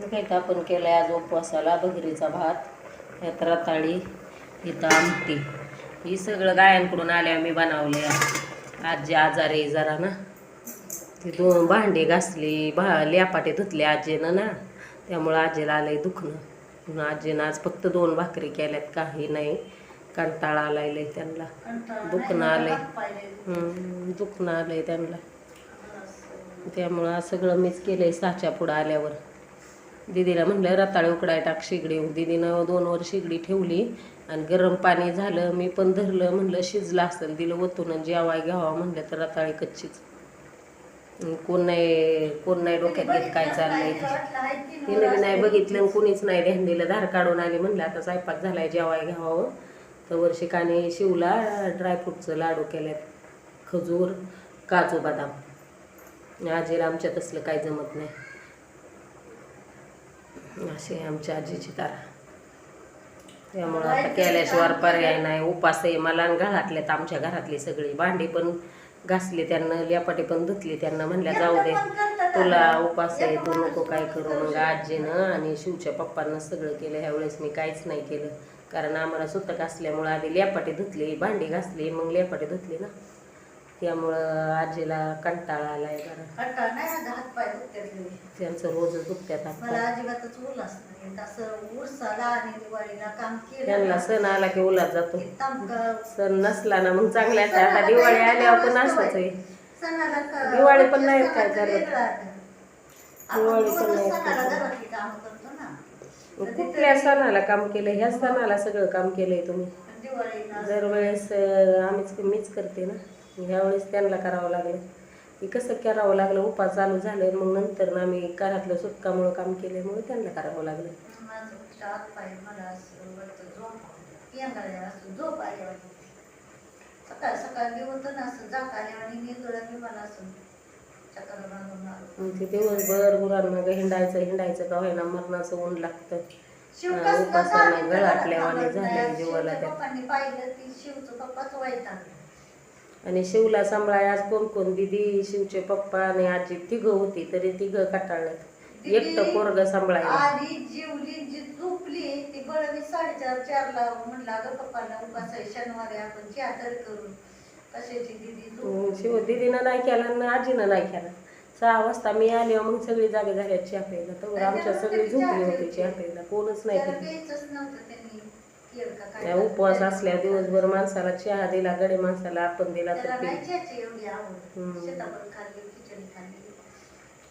तर आपण केलं आज उपवासाला बघरीचा भात ह्यात रताळी इथं आमटी. ही सगळं गायांकडून आल्या मी बनवले आजी आजारी आहे जरा ना. ती दोन भांडी घासली भा ल्यापाटे धुतले आजीनं ना. त्यामुळं आजीला आलंय दुखणं. म्हणून आजीनं आज फक्त दोन भाकरी केल्यात काही नाही. कंटाळा आलाय लय त्यांना. दुखणं आलंय. दुखणं आलंय त्यांना. त्यामुळं सगळं मीच केलंय साच्या पुढं आल्यावर. दिदीला म्हणलं रताळे उकडाय टाक शेगडी. दिदीनं दोन वर शिगडी ठेवली आणि गरम पाणी झालं मी पण धरलं. म्हणलं शिजलं असेल दिलं ओतून जेवाय घ्यावा म्हणलं तर रताळी कच्चीच. कोण नाही कोण नाही डोक्यात घेत काय चाललंय ते. तिनं बी नाही बघितलं आणि कोणीच नाही ध्यान दिलं धार काढून आली म्हणलं आता स्वयंपाक झालाय जेवाय घ्यावं. तर वर्षिकाने शिवला ड्रायफ्रूटचं लाडू केल्यात खजूर काजू बदाम. आजीला आमच्या तसलं काही जमत नाही. अशी आहे आमच्या आजीची तारा त्यामुळं आता केल्याशिवाय पर्याय नाही उपास आहे. मला आणि घरातल्यात आमच्या घरातली सगळी. भांडी पण घासली त्यांना लियापाटी पण धुतली त्यांना. म्हणल्या जाऊ दे. तुला उपास आहे. तू नको काय करू. मग आजीनं आणि शिवच्या पप्पांना सगळं केलं. ह्यावेळेस मी काहीच नाही केलं. कारण आम्हाला सुतक असल्यामुळं आधी लियापाटी धुतली भांडी घासली मग लियापाटी धुतली ना. त्यामुळं आजीला कंटाळा आलाय जरा कंटाळा नाही माझा हात पाय दुखतात लई. त्यांचं रोजच दुखत्यात मला आता अजिबातच उल्हास नाही असं उरसाला आणि दिवाळीला काम केलं त्यांना सण आला की उलात जातो की तमकं सण नसला ना मग चांगल्या असतात. आता दिवाळी आल्यावर पण असंच आहे सणाला क- दिवाळी पण नाही काय सणाचं करत. वेगळं आहे. आपण दिवाळी पण नाही सणाला करत. घरातली कामं करतो ना मग कुठल्या सणाला काम केलं ह्याच सणाला सगळं काम केलंय तुम्ही दिवाळीला दरवेळेस अं, आम्हीच मीच करते ना ह्या वेळेस त्यांना करावं लागलं. की कसं करावं लागलं उपास चालू झाले मग नंतर ना आम्ही घरातलं सुटकामुळं काम केल्यामुळे त्यांना करावं लागलं. सकाळ सकाळ मी होतं ना असं जाक आल्यावानी निंदुळं मी मला असं चक्कर मारून आलो मग ते दिवसभर गुरांना हिंडायचं हिंडायचं का होईना मरणाचं ऊन लागतं. झालं गळाटल्यावानी थांबत जीवाला. त्या. पाहिलं ती शिवचं पप्पाच आलं आणि शिवला सांभाळाय आज कोण कोण? दिदी शिवचे पप्पा आणि आजी. तिघं होती तरी तिघं कटाळल्यात एकटं पोरग आधी जीवली जी झोपली ती बळवी साडेचार चारला म्हणलं अगं पप्पांना उपास आहे शनिवारी आपण करू कशाची दिदी मग शिव दिदीनं नाही केला आणि आजीनं नाही केला. सहा वाजता मी आले मग सगळी जागे झाल्या चहा प्यायला. तर आमच्या सगळी झोपली होती चहा प्यायला. कोणच नाही उपवास असल्या दिवसभर माणसाला चहा दिला गडे माणसाला आपण दिला तर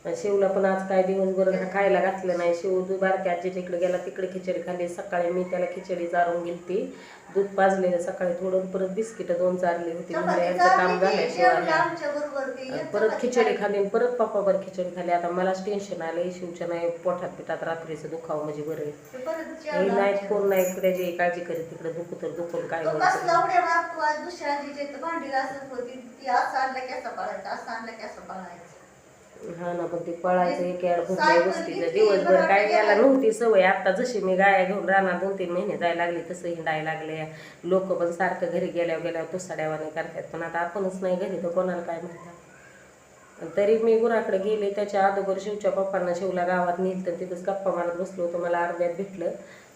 शिवला पण आज काय दिवसभर खायला घातलं नाही. शिव दु- बारक्या आजीच्या इकडे गेला तिकडे खिचडी खाल्ली. सकाळी मी त्याला खिचडी चारून गेलती. दूध पाजलेलं सकाळी थोडं परत बिस्किट दोन चारली होती. म्हणजे यांचं काम झाल्याशिवाय परत खिचडी आणि परत पप्पावर खिचडी खाल्ली. आता मलाच टेन्शन आलंय. शिवच्या नाही पोटात पिठात रात्रीचं दुखावं म्हणजे बरं हे नाही कोण नाही त्याची काळजी करीत तिकडे दुखू तर दुखून काय आज दुसऱ्या भांडी घासत होती. ती असं आणलं पळायचं असं आणलं पळायचं. हा ना पण ते पळायचं एक गोष्टीचं दिवसभर काय. त्याला नव्हती सवय. आता जशी मी गाया घेऊन राहणार दोन तीन महिने जायला लागली तसं हिंडायला लागले. लोक पण सारखं घरी गेल्यावर गेल्यावर तो सड्यावाने करतात. पण आता आपणच नाही घरी तर कोणाला काय म्हणतात तरी मी गुराकडे गेले त्याच्या अगोदर शिवच्या पप्पांना शिवला गावात नेलं तर तिथंच गप्पा मारत बसलो होतो मला अर्ध्यात भेटलं.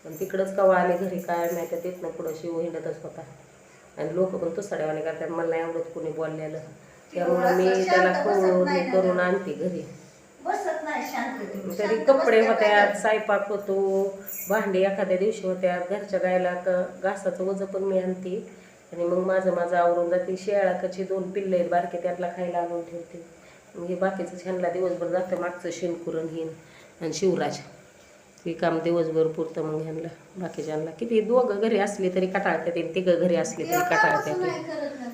पण तिकडंच कवा आले घरी काय माहिती तिथनं पुढं शिव हिंडतच होता. आणि लोक पण तो सड्यावाने करतात. मला नाही आवडत कोणी बोललेलं. त्यामुळे मी त्याला बसत करून. आणते घरी. बसत नाही शांत ती. तरी कपडे बसल्या होत्या काय स्वयंपाक होतो भांडी एखाद्या दिवशी होत्या घरच्या गायला क- घासाचं वजं पण मी आणते. आणि मग माझं माझं आवरून जाते. शेळा कची दोन पिल्ले आहेत बारके त्यातला खायला आणून ठेवते. मग हे बाकीचं छानला दिवसभर जातं मागचं शेणकुरण हिन आणि शिवराज. हे काम दिवसभर पुरतं मग ह्यांना बाकीच्यांना. किती दोघं घरी असले तरी कटाळतात आणि तिघं घरी असले ते तरी कटाळतात गं.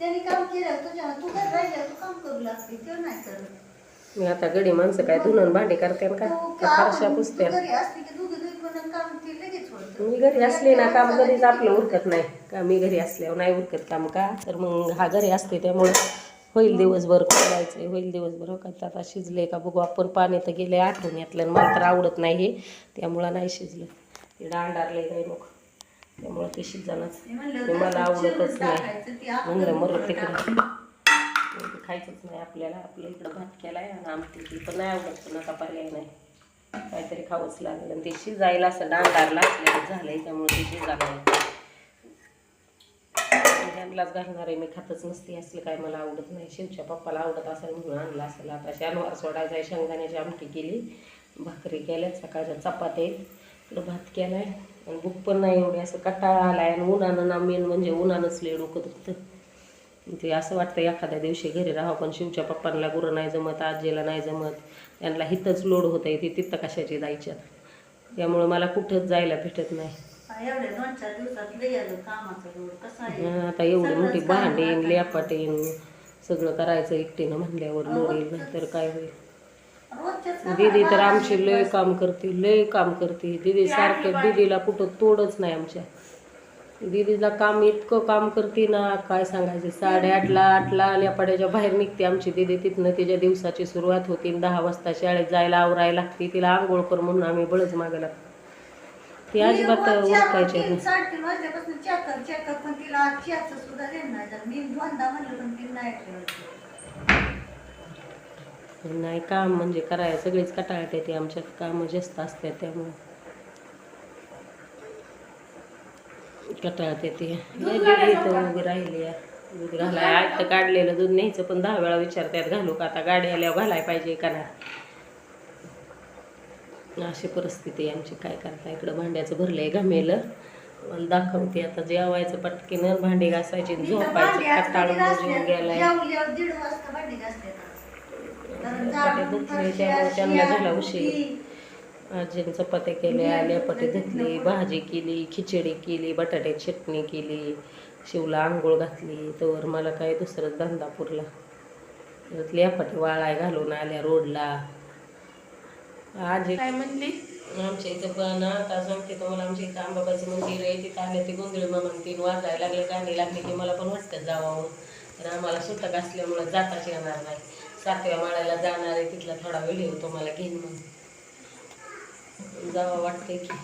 त्यांनी काम केलं तुझ्या तू घर राहिलं तू काम करू लागते ते नाही करत. मी आता गडी माणसं काय धुणं भांडी करते का तू का फारशा काम- तू पुसत्या. घरी असली की दोघी दोघी पण काम ते लगेच होतं. मी घरी असले ना काम कधीच आपलं उरकत नाही. का मी घरी असल्यावर नाही उरकत काम का? तर मग हा घरी असते त्यामुळे होईल दिवसभर करायचं होईल दिवसभर. हो का आता शिजले का बघू आपण पाणी तर गेले आठवण यातलं आणि मला तर आवडत नाही हे. त्यामुळं नाही शिजलं. ते डांडारले काही मग त्यामुळं ते ते मला आवडतच नाही. म्हणलं मरत तिकडं खायचंच नाही आपल्याला आपल्या इकडं भात केलाय आणि आमटी ती पण नाही आवडत पण आता पर्याय नाही. काहीतरी खावंच लागेल. आणि ते शिजायला असं डांडारला असलेलं झालंय त्यामुळे ते शिजायला त्यांनाच घालणार आहे मी खातच नसते असलं काय मला आवडत नाही. शिवच्या पप्पाला आवडत असेल म्हणून आणलं असेल. आता शनिवार सोडायचा आहे शेंगदाण्याची आमटी केली भाकरी केल्या सकाळच्या चपात्या इकडं भात केलाय. आणि भूक पण नाही एवढी असं कटाळा आलाय आणि उन्हानं ना मेन म्हणजे उन्हानंच लय डोकं दुखतं. ते असं वाटतं एखाद्या दिवशी घरी राहावं पण शिवच्या पप्पांना गुरं नाही जमत आजीला नाही जमत. त्यांना हिथंच लोड होतं आहे ती तिथं कशाची जायच्यात त्यामुळं मला कुठंच जायला भेटत नाही. आलं लोड. आहे? आता एवढी मोठी राहतं. लेपाटीन सगळं करायचं एकटीनं म्हणल्यावर लोड येईल तर काय होईल? दीदी तर आमची लय. काम करते लय काम करते. दीदी सारखं दीदीला कुठं तोडच नाही आमच्या. दीदीला काम इतकं काम करते ना काय सांगायचं? साडेआठला आठला लेपाड्याच्या बाहेर निघते आमची दीदी. तिथनं तिच्या दिवसाची सुरुवात होती. दहा वाजता शाळेत जायला आवरायला लागते. तिला आंघोळ कर म्हणून आम्ही बळच मागं लागतो. ती अजिबात ओळखायची नाही. नाही काम म्हणजे करायला सगळीच कटाळत येते आमच्यात कामं जास्त असतात त्यामुळे. कटाळत येते. उभी राहिली आहे. दूध घालाय आज तर काढलेलं दूध न्यायचं पण दहा वेळा विचारतात घालू का? आता गाडी आल्यावर घालाय पाहिजे का नाही? अशी परिस्थिती आहे आमची. काय करता? इकडं भांड्याचं भरलंय घमेलं. मला दाखवते आता जेवायचं पटकीनं. भांडी घासायची झोपायचं. कटाळून जेवून? गेलाय. पटे धुतले त्यामुळे त्यांना झाला उशीर. आजीने चपात्या केल्या लेपाटी धुतली भाजी केली खिचडी केली बटाट्याची चटणी केली शिवला आंघोळ घातली तर मला काय दुसरंच धंदा पुरला. लेपाटी वाळाय घालून आल्या रोडला. आजी काय म्हणली? आमच्या इथं पण आता सांगते तुम्हाला आमच्या इथं आंबाबाचं मंदिर आहे तिथं आले ते गोंधळी मामा तीन वाजायला लागले गाणी लागली की मला पण वाटतं जावं तर आम्हाला सुतक असल्यामुळं जाताच येणार नाही. सातव्या माळ्याला जाणार आहे तिथला थोडा व्हिडिओ तुम्हाला घेईन मग. जावं वाटतंय की.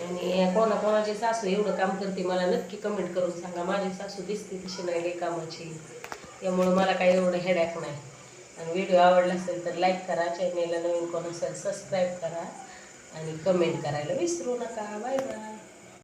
आणि कोणाकोणाची सासू एवढं काम करते मला नक्की कमेंट करून सांगा. माझी सासू दिसते तशी नाही लई कामाची. त्यामुळं मला काही एवढं हेडॅक नाही. आणि व्हिडिओ आवडला असेल तर लाईक करा चॅनेलला नवीन कोण असेल सबस्क्राईब करा. आणि कमेंट करायला विसरू नका. Bye bye